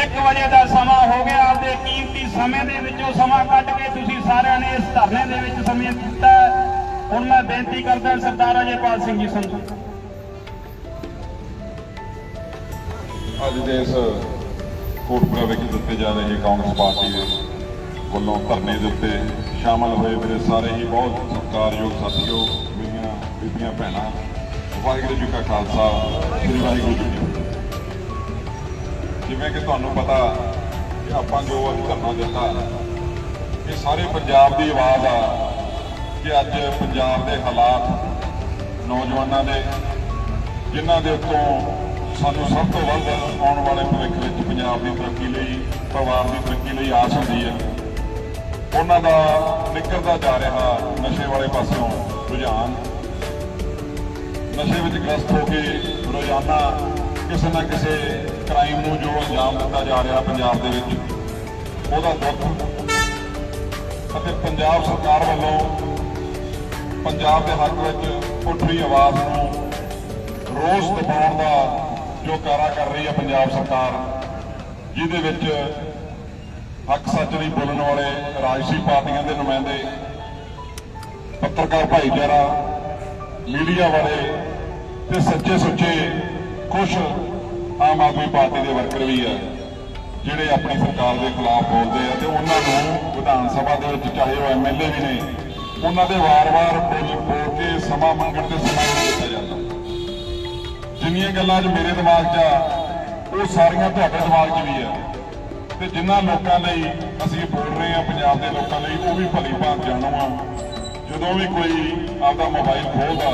1 ਵਜੇ ਦਾ ਸਮਾਂ ਹੋ ਗਿਆ, ਆਪਦੇ ਕੀਮਤੀ ਸਮੇਂ ਦੇ ਵਿੱਚੋਂ ਸਮਾਂ ਕੱਢ ਕੇ ਤੁਸੀਂ ਸਾਰਿਆਂ ਨੇ ਇਸ ਧਰਨੇ ਦੇ ਵਿੱਚ ਸਮੇਂ ਦਿੱਤਾ। ਹੁਣ ਮੈਂ ਬੇਨਤੀ ਕਰਦਾ ਸਰਦਾਰ ਅਜੇਪਾਲ ਸਿੰਘ ਜੀ ਸੰਧੂ। ਅੱਜ ਦੇ ਇਸ ਕੋਟਪੁਰਾ ਵਿੱਚ ਦਿੱਤੇ ਜਾ ਰਹੇ ਕਾਂਗਰਸ ਪਾਰਟੀ ਦੇ ਵੱਲੋਂ ਧਰਨੇ ਦੇ ਉੱਤੇ ਸ਼ਾਮਲ ਹੋਏ ਮੇਰੇ ਸਾਰੇ ਹੀ ਬਹੁਤ ਸਤਿਕਾਰਯੋਗ ਸਾਥੀਓ, ਮੇਰੀਆਂ ਬੀਬੀਆਂ, ਭੈਣਾਂ, ਵਾਹਿਗੁਰੂ ਜੀ ਕਾ ਖਾਲਸਾ, ਸ੍ਰੀ ਵਾਹਿਗੁਰੂ ਜੀ ਜਿਵੇਂ ਕਿ ਤੁਹਾਨੂੰ ਪਤਾ ਕਿ ਆਪਾਂ ਜੋ ਅੱਜ ਧਰਨਾ ਦਿੱਤਾ, ਇਹ ਸਾਰੇ ਪੰਜਾਬ ਦੀ ਆਵਾਜ਼ ਆ ਕਿ ਅੱਜ ਪੰਜਾਬ ਦੇ ਹਾਲਾਤ ਨੌਜਵਾਨਾਂ ਦੇ, ਜਿਨ੍ਹਾਂ ਦੇ ਉੱਤੋਂ ਸਾਨੂੰ ਸਭ ਤੋਂ ਵੱਧ ਆਉਣ ਵਾਲੇ ਭਵਿੱਖ ਵਿੱਚ ਪੰਜਾਬ ਦੀ ਤਰੱਕੀ ਲਈ, ਪਰਿਵਾਰ ਦੀ ਤਰੱਕੀ ਲਈ ਆਸ ਹੁੰਦੀ ਹੈ ਉਹਨਾਂ ਦਾ ਨਿਕਲਦਾ ਜਾ ਰਿਹਾ ਨਸ਼ੇ ਵਾਲੇ ਪਾਸਿਓਂ ਰੁਝਾਨ। ਨਸ਼ੇ ਵਿੱਚ ਗ੍ਰਸਤ ਹੋ ਕੇ ਰੋਜ਼ਾਨਾ ਕਿਸੇ ਨਾ ਕਿਸੇ ਕ੍ਰਾਈਮ ਨੂੰ ਜੋ ਅੰਜਾਮ ਦਿੱਤਾ ਜਾ ਰਿਹਾ ਪੰਜਾਬ ਦੇ ਵਿੱਚ, ਉਹਦਾ ਦੁੱਖ। ਅਤੇ ਪੰਜਾਬ ਸਰਕਾਰ ਵੱਲੋਂ ਪੰਜਾਬ ਦੇ ਹੱਕ ਵਿੱਚ ਉੱਠ ਰਹੀ ਆਵਾਜ਼ ਨੂੰ ਰੋਸ ਦਬਾਉਣ ਦਾ ਜੋ ਕਾਰਾ ਕਰ ਰਹੀ ਹੈ ਪੰਜਾਬ ਸਰਕਾਰ, ਜਿਹਦੇ ਵਿੱਚ ਹੱਕ ਸੱਚ ਲਈ ਬੋਲਣ ਵਾਲੇ ਰਾਜਸੀ ਪਾਰਟੀਆਂ ਦੇ ਨੁਮਾਇੰਦੇ, ਪੱਤਰਕਾਰ ਭਾਈਚਾਰਾ, ਮੀਡੀਆ ਵਾਲੇ ਤੇ ਸੱਚੇ ਸੁੱਚੇ ਕੁਝ ਆਮ ਆਦਮੀ ਪਾਰਟੀ ਦੇ ਵਰਕਰ ਵੀ ਆ, ਜਿਹੜੇ ਆਪਣੀ ਸਰਕਾਰ ਦੇ ਖਿਲਾਫ ਬੋਲਦੇ ਆ ਤੇ ਉਹਨਾਂ ਨੂੰ ਵਿਧਾਨ ਸਭਾ ਦੇ ਵਿੱਚ ਚਾਹੇ ਉਹ ਐਮਐਲਏ ਵੀ ਨੇ, ਉਹਨਾਂ ਦੇ ਵਾਰ-ਵਾਰ ਬੋਲ ਬੋਲ ਕੇ ਸਮਾਂ ਮੰਗਣ ਤੇ ਸਮਾਂ ਦਿੱਤਾ ਜਾਂਦਾ। ਜਿੰਨੀਆਂ ਗੱਲਾਂ ਅੱਜ ਮੇਰੇ ਦਿਮਾਗ 'ਚ ਆ, ਉਹ ਸਾਰੀਆਂ ਤੁਹਾਡੇ ਦਿਮਾਗ 'ਚ ਵੀ ਆ। ਤੇ ਜਿਨ੍ਹਾਂ ਲੋਕਾਂ ਲਈ ਅਸੀਂ ਬੋਲ ਰਹੇ ਆ ਪੰਜਾਬ ਦੇ ਲੋਕਾਂ ਲਈ, ਉਹ ਵੀ ਭਲੀ ਭਾਂਤ ਜਾਣੋ ਆ। ਜਦੋਂ ਵੀ ਕੋਈ ਆਪਦਾ ਮੋਬਾਈਲ ਖੋਲਦਾ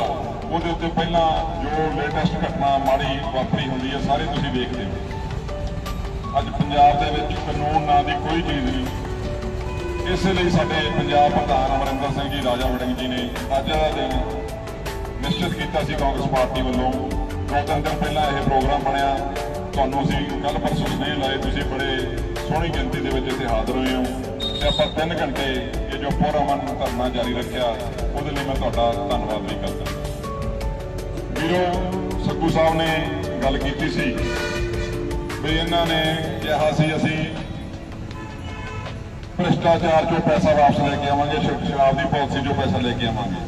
ਉਹਦੇ ਉੱਤੇ ਪਹਿਲਾਂ ਜੋ ਲੇਟੈਸਟ ਘਟਨਾ ਮਾੜੀ ਵਾਪਰੀ ਹੁੰਦੀ ਹੈ, ਸਾਰੇ ਤੁਸੀਂ ਵੇਖਦੇ ਹੋ। ਅੱਜ ਪੰਜਾਬ ਦੇ ਵਿੱਚ ਕਾਨੂੰਨ ਨਾਂ ਦੀ ਕੋਈ ਚੀਜ਼ ਨਹੀਂ। ਇਸੇ ਲਈ ਸਾਡੇ ਪੰਜਾਬ ਪ੍ਰਧਾਨ ਅਮਰਿੰਦਰ ਸਿੰਘ ਜੀ, ਰਾਜਾ ਵੜਿੰਗ ਜੀ ਨੇ ਅੱਜ ਦਾ ਦਿਨ ਨਿਸ਼ਚਿਤ ਕੀਤਾ ਸੀ ਕਾਂਗਰਸ ਪਾਰਟੀ ਵੱਲੋਂ। ਦੋ ਤਿੰਨ ਦਿਨ ਪਹਿਲਾਂ ਇਹ ਪ੍ਰੋਗਰਾਮ ਬਣਿਆ। ਤੁਹਾਨੂੰ ਅਸੀਂ ਕੱਲ ਪਰਸੋਂ ਸੁਨੇਹ ਲਾਏ, ਤੁਸੀਂ ਬੜੇ ਸੋਹਣੀ ਗਿਣਤੀ ਦੇ ਵਿੱਚ ਇੱਥੇ ਹਾਜ਼ਰ ਹੋਏ ਹੋ। ਤੇ ਆਪਾਂ 3 ਘੰਟੇ ਇਹ ਜੋ ਪੁਰਅਮਨ ਧਰਨਾ ਜਾਰੀ ਰੱਖਿਆ, ਉਹਦੇ ਲਈ ਮੈਂ ਤੁਹਾਡਾ ਧੰਨਵਾਦ ਵੀ ਕਰਦਾ। ਵੀਰੋ ਸੱਗੂ ਸਾਹਿਬ ਨੇ ਗੱਲ ਕੀਤੀ ਸੀ ਵੀ ਇਹਨਾਂ ਨੇ ਕਿਹਾ ਸੀ ਅਸੀਂ ਭ੍ਰਿਸ਼ਟਾਚਾਰ ਚੋਂ ਪੈਸਾ ਵਾਪਸ ਲੈ ਕੇ ਆਵਾਂਗੇ ਸ਼ਰਾਬ ਦੀ ਪਾਲਿਸੀ ਚੋਂ ਪੈਸਾ ਲੈ ਕੇ ਆਵਾਂਗੇ।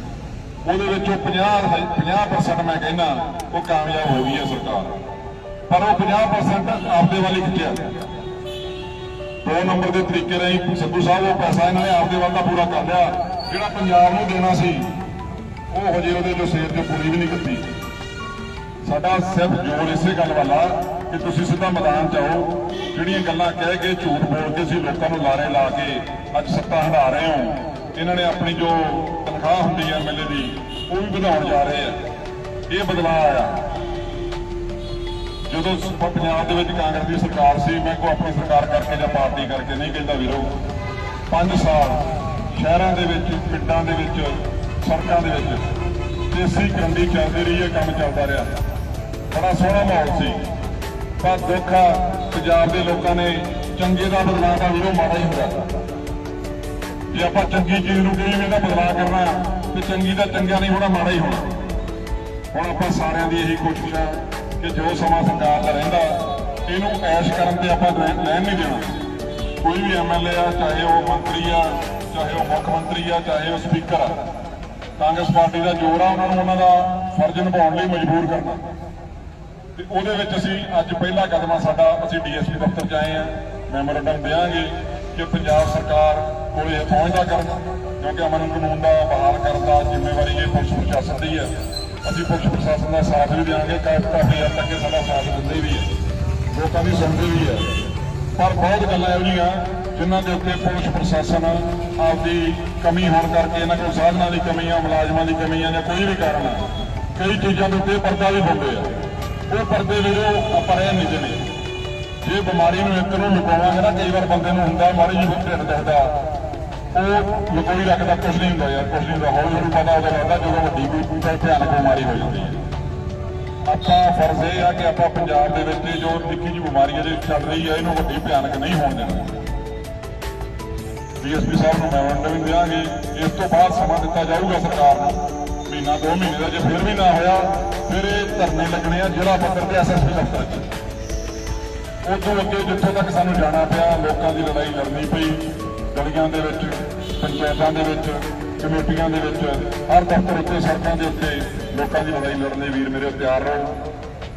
ਉਹਦੇ ਵਿੱਚੋਂ 50 50% ਮੈਂ ਕਹਿੰਦਾ, ਉਹ ਕਾਮਯਾਬ ਹੋ ਗਈ ਹੈ ਸਰਕਾਰ। ਪਰ ਉਹ 50% ਆਪਦੇ ਵੱਲ ਹੀ ਖਿੱਚਿਆ। ਦੋ ਨੰਬਰ ਦੇ ਤਰੀਕੇ ਰਾਹੀਂ ਸਿੱਧੂ ਸਾਹਿਬ ਉਹ ਪੈਸਾ ਇਹਨਾਂ ਨੇ ਆਪਦੇ ਵੱਲ ਦਾ ਪੂਰਾ ਕਰ ਲਿਆ। ਜਿਹੜਾ ਪੰਜਾਬ ਨੂੰ ਦੇਣਾ ਸੀ, ਉਹ ਹਜੇ ਉਹਦੇ ਜੋ ਸੇਰ ਤੇ ਪੂਰੀ ਵੀ ਨਹੀਂ ਕੀਤੀ। ਸਾਡਾ ਸਿਰਫ ਜੋਰ ਇਸੇ ਗੱਲ ਵਾਲਾ ਕਿ ਤੁਸੀਂ ਸਿੱਧਾ ਮੈਦਾਨ 'ਚ ਆਓ, ਜਿਹੜੀਆਂ ਗੱਲਾਂ ਕਹਿ ਕੇ ਝੂਠ ਬੋਲ ਕੇ ਸੀ ਲੋਕਾਂ ਨੂੰ ਲਾਰੇ ਲਾ ਕੇ ਅੱਜ ਸੱਤਾ ਹੰਡਾ ਰਹੇ ਹੋ। ਇਹਨਾਂ ਨੇ ਆਪਣੀ ਜੋ ਤਨਖਾਹ ਹੁੰਦੀ ਹੈ ਐਮਐਲਏ ਦੀ, ਉਹ ਵੀ ਵਧਾਉਣ ਜਾ ਰਹੇ ਆ। ਇਹ ਬਦਲਾਅ ਆਇਆ। ਜਦੋਂ ਪੰਜਾਬ ਦੇ ਵਿੱਚ ਕਾਂਗਰਸ ਦੀ ਸਰਕਾਰ ਸੀ, ਮੈਂ ਕੋ ਆਪਣੀ ਸਰਕਾਰ ਕਰਕੇ ਜਾਂ ਪਾਰਟੀ ਕਰਕੇ ਨਹੀਂ ਕਹਿੰਦਾ ਵੀਰੋ। 5 ਸਾਲ ਸ਼ਹਿਰਾਂ ਦੇ ਵਿੱਚ, ਪਿੰਡਾਂ ਦੇ ਵਿੱਚ, ਸੜਕਾਂ ਦੇ ਵਿੱਚ, ਦੇਸੀ ਕੰਡੀ ਚੱਲਦੀ ਰਹੀ ਹੈ, ਕੰਮ ਚੱਲਦਾ ਰਿਹਾ। ਬੜਾ ਸੋਹਣਾ ਮਾਹੌਲ ਸੀ। ਪਰ ਦੁੱਖ ਆ ਪੰਜਾਬ ਦੇ ਲੋਕਾਂ ਨੇ ਚੰਗੇ ਦਾ ਬਦਲਾਅ ਦਾ ਵੀਰੋ ਮਾੜਾ ਹੀ ਹੁੰਦਾ ਜੇ ਆਪਾਂ ਚੰਗੀ ਚੀਜ਼ ਨੂੰ ਕਹੀਏ ਵੀ ਇਹਦਾ ਬਦਲਾਅ ਕਰਨਾ, ਤੇ ਚੰਗੀ ਦਾ ਚੰਗਾ ਨਹੀਂ ਹੋਣਾ, ਮਾੜਾ ਹੀ ਹੋਣਾ। ਹੁਣ ਆਪਾਂ ਸਾਰਿਆਂ ਦੀ ਇਹੀ ਕੋਸ਼ਿਸ਼ ਆ ਕਿ ਜੋ ਸਮਾਂ ਸਰਕਾਰ ਦਾ ਰਹਿੰਦਾ, ਇਹਨੂੰ ਐਸ਼ ਕਰਨ ਤੇ ਆਪਾਂ ਲੈਣ ਨਹੀਂ ਦੇਣਾ। ਕੋਈ ਵੀ ਐਮਐਲਏ ਆ, ਚਾਹੇ ਉਹ ਮੰਤਰੀ ਆ, ਚਾਹੇ ਉਹ ਮੁੱਖ ਮੰਤਰੀ ਆ, ਚਾਹੇ ਉਹ ਸਪੀਕਰ ਆ, ਕਾਂਗਰਸ ਪਾਰਟੀ ਦਾ ਜੋਰ ਆ ਉਹਨਾਂ ਨੂੰ ਉਹਨਾਂ ਦਾ ਫਰਜ਼ ਨਿਭਾਉਣ ਲਈ ਮਜਬੂਰ ਕਰਨਾ। ਤੇ ਉਹਦੇ ਵਿੱਚ ਅਸੀਂ ਅੱਜ ਪਹਿਲਾ ਕਦਮ ਆ ਸਾਡਾ, ਅਸੀਂ ਡੀਐਸਪੀ ਦਫ਼ਤਰ 'ਚ ਆਏ ਆ। ਮੈਮੋਰੰਡਮ ਦੇਾਂਗੇ ਕਿ ਪੰਜਾਬ ਸਰਕਾਰ ਕੋਲੇ ਇਹ ਪਹੁੰਚਦਾ ਕਰਨ, ਕਿਉਂਕਿ ਅਮਨ ਕਾਨੂੰਨ ਦਾ ਬਹਾਲ ਕਰਨ ਦਾ ਜ਼ਿੰਮੇਵਾਰੀ ਇਹ ਪੁਲਿਸ ਪ੍ਰਸ਼ਾਸਨ ਦੀ ਹੈ ਅਸੀਂ ਪੁਲਿਸ ਪ੍ਰਸ਼ਾਸਨ ਦਾ ਸਾਥ ਵੀ ਦੇਵਾਂਗੇ ਕਾਫੀ ਹੱਦ ਤੱਕ ਇਹ ਸਾਡਾ ਸਾਥ ਦਿੰਦੇ ਵੀ ਹੈ ਲੋਕਾਂ ਦੀ ਸੁਣਦੇ ਵੀ ਹੈ ਪਰ ਬਹੁਤ ਗੱਲਾਂ ਇਹੋ ਜਿਹੀਆਂ, ਜਿਨ੍ਹਾਂ ਦੇ ਉੱਤੇ ਪੁਲਿਸ ਪ੍ਰਸ਼ਾਸਨ ਆਪਦੀ ਕਮੀ ਹੋਣ ਕਰਕੇ ਇਹਨਾਂ ਕੋਲ ਸਾਧਨਾਂ ਦੀ ਕਮੀ ਆ, ਮੁਲਾਜ਼ਮਾਂ ਦੀ ਕਮੀ ਆ ਜਾਂ ਕੋਈ ਵੀ ਕਾਰਨ ਕਈ ਚੀਜ਼ਾਂ ਦੇ ਉੱਤੇ ਪਰਦਾ ਵੀ ਪਾਉਂਦੇ ਆ। ਉਹ ਪਰਦੇ ਵੀਰੋ ਆਪਾਂ ਰਹਿ ਨਹੀਂ ਦੇਣੇ ਜੇ ਬਿਮਾਰੀ ਨੂੰ ਇੱਕ ਨੂੰ ਲੁਕਾਵਾਂਗੇ ਨਾ, ਕਈ ਵਾਰ ਬੰਦੇ ਨੂੰ ਹੁੰਦਾ ਮਾੜੀ ਜਿਹੀ ਢਿੱਡ ਦਿਖਦਾ ਉਹ ਲੁਕੋਈ ਰੱਖਦਾ ਕੁਝ ਨਹੀਂ ਹੁੰਦਾ ਯਾਰ ਕੁਝ ਨਹੀਂ ਹੁੰਦਾ। ਹੌਲੀ ਹੌਲੀ ਪਤਾ ਉਹਦਾ ਲੱਗਦਾ, ਜਦੋਂ ਵੱਡੀ ਕੋਈ ਕੋਈ ਭਿਆਨਕ ਬਿਮਾਰੀ ਹੋ ਜਾਂਦੀ ਹੈ। ਆਪਾਂ ਫਰਜ਼ ਇਹ ਆ ਕਿ ਆਪਾਂ ਪੰਜਾਬ ਦੇ ਵਿੱਚ ਜੋ ਨਿੱਕੀ ਜਿਹੀ ਬਿਮਾਰੀ ਜਿਹੜੀ ਚੱਲ ਰਹੀ ਹੈ, ਇਹਨੂੰ ਵੱਡੀ ਭਿਆਨਕ ਨਹੀਂ ਹੋਣ ਦੇਣਾ। ਡੀਐਸਪੀ ਸਾਹਿਬ ਨੂੰ ਮੈਮੋਰੰਡਮ ਵੀ ਦਿਆਂਗੇ ਇਸ ਤੋਂ ਬਾਅਦ ਸਮਾਂ ਦਿੱਤਾ ਜਾਊਗਾ ਸਰਕਾਰ ਨੂੰ। ਮਹੀਨਾ, ਦੋ ਮਹੀਨੇ ਦਾ ਜੇ ਫਿਰ ਵੀ ਨਾ ਹੋਇਆ, ਫਿਰ ਇਹ ਧਰਨੇ ਲੱਗਣੇ ਆ ਜ਼ਿਲ੍ਹਾ ਪੱਧਰ ਤੇ ਐਸਐਸਪੀ ਦਫ਼ਤਰ 'ਚ। ਉਦੋਂ ਅੱਗੇ ਜਿੱਥੋਂ ਤੱਕ ਸਾਨੂੰ ਜਾਣਾ ਪਿਆ, ਲੋਕਾਂ ਦੀ ਲੜਾਈ ਲੜਨੀ ਪਈ, ਗਲੀਆਂ ਦੇ ਵਿੱਚ, ਪੰਚਾਇਤਾਂ ਦੇ ਵਿੱਚ, ਕਮੇਟੀਆਂ ਦੇ ਵਿੱਚ, ਹਰ ਦਫ਼ਤਰ ਉੱਤੇ, ਸੜਕਾਂ ਦੇ ਉੱਤੇ ਲੋਕਾਂ ਦੀ ਲੜਾਈ ਲੜਨ ਲਈ ਵੀਰ ਮੇਰੇ ਤਿਆਰ ਰਹੋ।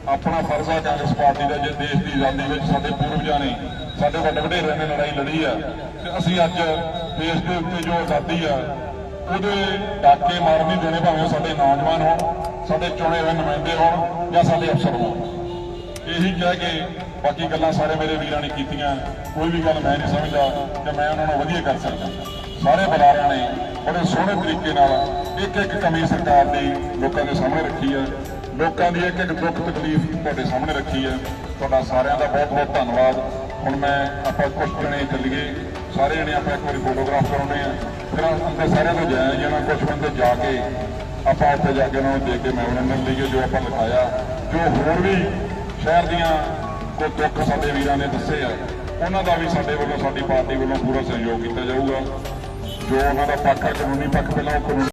ਆਪਣਾ ਫਰਜ਼ ਹੈ ਕਾਂਗਰਸ ਪਾਰਟੀ ਦਾ, ਜੇ ਦੇਸ਼ ਦੀ ਆਜ਼ਾਦੀ ਵਿੱਚ ਸਾਡੇ ਪੂਰਵਜਾਂ ਨੇ, ਸਾਡੇ ਵੱਡੇ ਵਡੇਰਿਆਂ ਨੇ ਲੜਾਈ ਲੜੀ ਆ, ਤੇ ਅਸੀਂ ਅੱਜ ਦੇਸ਼ ਦੇ ਉੱਤੇ ਜੋ ਆਜ਼ਾਦੀ ਆ ਉਹਦੇ ਡਾਕੇ ਮਾਰ ਨਹੀਂ ਦੇਣੇ ਭਾਵੇਂ ਉਹ ਸਾਡੇ ਨੌਜਵਾਨ ਹੋਣ, ਸਾਡੇ ਚੁਣੇ ਹੋਏ ਨੁਮਾਇੰਦੇ ਹੋਣ ਜਾਂ ਸਾਡੇ ਅਫਸਰ ਹੋਣ। ਇਹੀ ਕਹਿ ਕੇ ਬਾਕੀ ਗੱਲਾਂ ਸਾਰੇ ਮੇਰੇ ਵੀਰਾਂ ਨੇ ਕੀਤੀਆਂ। ਕੋਈ ਵੀ ਗੱਲ ਮੈਂ ਨਹੀਂ ਸਮਝਦਾ ਕਿ ਮੈਂ ਉਹਨਾਂ ਨੂੰ ਵਧੀਆ ਕਰ ਸਕਦਾ। ਸਾਰੇ ਬੁਲਾਰਿਆਂ ਨੇ ਬੜੇ ਸੋਹਣੇ ਤਰੀਕੇ ਨਾਲ ਇੱਕ ਇੱਕ ਕਮੀ ਸਰਕਾਰ ਦੀ ਲੋਕਾਂ ਦੇ ਸਾਹਮਣੇ ਰੱਖੀ ਹੈ ਲੋਕਾਂ ਦੀ ਇੱਕ ਇੱਕ ਦੁੱਖ ਤਕਲੀਫ ਤੁਹਾਡੇ ਸਾਹਮਣੇ ਰੱਖੀ ਹੈ ਤੁਹਾਡਾ ਸਾਰਿਆਂ ਦਾ ਬਹੁਤ ਬਹੁਤ ਧੰਨਵਾਦ। ਹੁਣ ਮੈਂ ਆਪਾਂ ਕੁਝ ਜਣੇ ਚੱਲੀਏ। ਸਾਰੇ ਜਣੇ ਆਪਾਂ ਇੱਕ ਵਾਰੀ ਫੋਟੋਗ੍ਰਾਫ ਕਰਾਉਂਦੇ ਆ ਫਿਰ ਅੰਦਰ ਸਾਰਿਆਂ ਤੋਂ ਜਾਇਆ ਜਾਣਾ ਕੁਝ ਬੰਦੇ ਜਾ ਕੇ ਆਪਾਂ ਉੱਥੇ ਜਾ ਕੇ ਉਹਨਾਂ ਨੂੰ ਦੇ ਕੇ ਮੈਮੋਰੰਡਮ ਲਈਏ ਜੋ ਆਪਾਂ ਲਿਖਾਇਆ ਜੋ ਹੋਰ ਵੀ ਸ਼ਹਿਰ ਦੀਆਂ ਕੋਈ ਦੁੱਖ ਸਾਡੇ ਵੀਰਾਂ ਨੇ ਦੱਸੇ ਆ, ਉਹਨਾਂ ਦਾ ਵੀ ਸਾਡੇ ਵੱਲੋਂ, ਸਾਡੀ ਪਾਰਟੀ ਵੱਲੋਂ ਪੂਰਾ ਸਹਿਯੋਗ ਕੀਤਾ ਜਾਊਗਾ। ਜੋ ਉਹਨਾਂ ਦਾ ਪੱਖ ਹੈ ਕਾਨੂੰਨੀ ਪੱਖ, ਪਹਿਲਾਂ ਉਹ ਕਾਨੂੰਨੀ